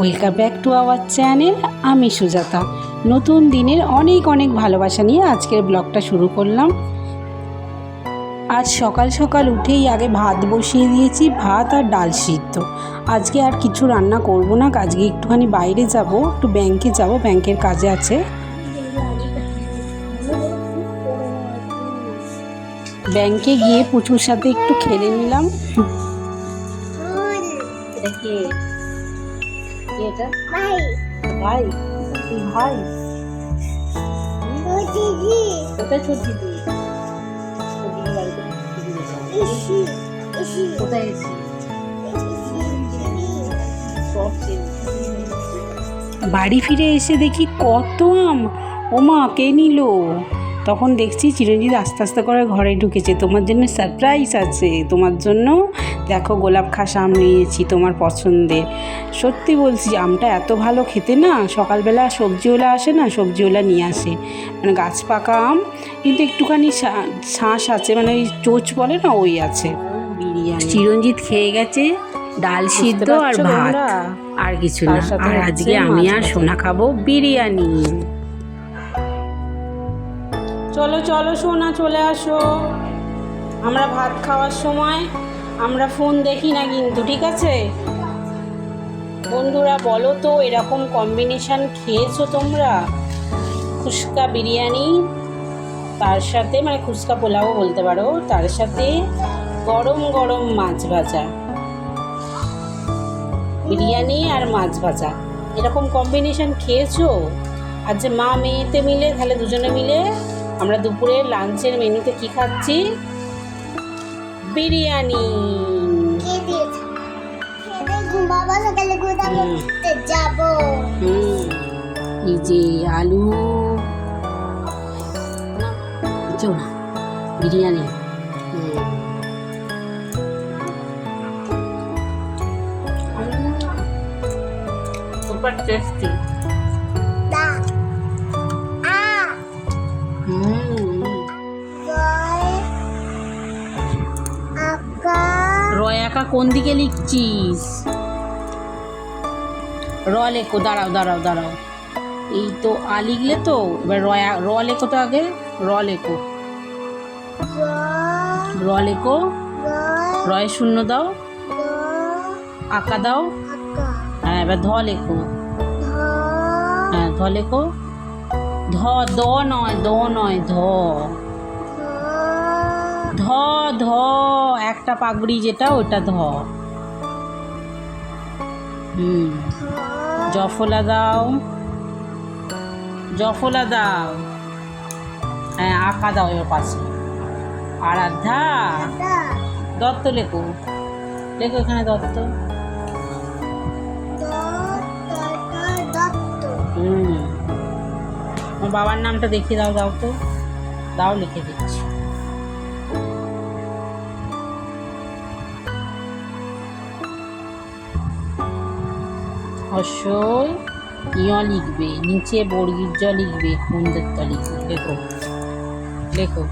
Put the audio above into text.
Welcome back to our channel আমি সুজাতা। নতুন দিনের অনেক অনেক ভালোবাসা নিয়ে আজকের ব্লগটা শুরু করলাম। আজ সকাল সকাল উঠেই আগে ভাত বসিয়ে দিয়েছি ভাত আর ডাল সিদ্ধ। আজকে আর কিছু রান্না করব না আজকে একটুখানি বাইরে যাব একটু ব্যাংকে যাব ব্যাংকের কাজে আছে। ব্যাংকে গিয়ে পুচুর সাথে একটু খেলে নিলাম। কে কে এটা? ভাই। ভাই? তুই ভাই? দিদি কোথায় ছোট দিদি কোথায় বাড়ি ফিরে এসে দেখি কত আম। ওমা কে নিল? তখন দেখছি চিরঞ্জিত আস্তে আস্তে করে ঘরে ঢুকেছে। তোমার জন্য সারপ্রাইজ আছে। তোমার জন্য দেখো গোলাপ খাস আম নিয়েছি তোমার পছন্দের সত্যি বলছি আমটা এত ভালো খেতে না সকালবেলা সবজিওয়ালা আসে না সবজিওয়ালা নিয়ে আসে। মানে গাছ পাকা আম কিন্তু একটুখানি শা- শাঁস আছে মানে ওই চোচ বলে না ওই আছে। বিরিয়ানি। চিরঞ্জিত খেয়ে গেছে ডাল সিদ্ধ আর ভাত। আর কিছু না। আর আজকে আমি আর সোনা খাব বিরিয়ানি। চলো চলো, সোনা, চলে আসো। আমরা ভাত খাওয়ার সময় আমরা ফোন দেখি না কিন্তু, ঠিক আছে? বন্ধুরা, বলো তো, এরকম কম্বিনেশান খেয়েছো তোমরা? ফুচকা বিরিয়ানি, তার সাথে মানে ফুচকা পোলাও বলতে পারো, তার সাথে গরম গরম মাছ ভাজা। বিরিয়ানি আর মাছ ভাজা। এরকম কম্বিনেশন খেয়েছো? আর যে মা মেয়েতে মিলে, তাহলে দুজনে মিলে আমরা দুপুরে লাঞ্চের মেনুতে কি খাচ্ছি? বিরিয়ানি। এই যে আলু। না বিরিয়ানি। Super tasty. রয়াকা কোন দিকে লিখছিস? র লেখো, দাঁড়াও দাঁড়াও দাঁড়াও। এই তো আ লিখলে তো, এবার রয়া র লেখো তো আগে, র লেখো। র লেখো, রয়ে শূন্য দাও, আঁকা দাও। হ্যাঁ এবার ধ লেখো। হ্যাঁ ধ লেখো। ধ, দ নয় দ নয়, ধ। ধ ধ, একটা পাগড়ি যেটা, ওটা ধ। হুম। জফলা দাও। জফলা দাও। হ্যাঁ আঁকা দাও এবার পাশে। আরাধ্যা দত্ত লেখো। লেখো এখানে দত্ত। হুম। বাবার নামটা দেখিয়ে দাও দাও তো। দাও লিখে দিচ্ছি। অবশ্যই ইয় লিখবে নিচে বর্গীর জ লিখবে খুন্দের লিখবে? লেখো। লেখো।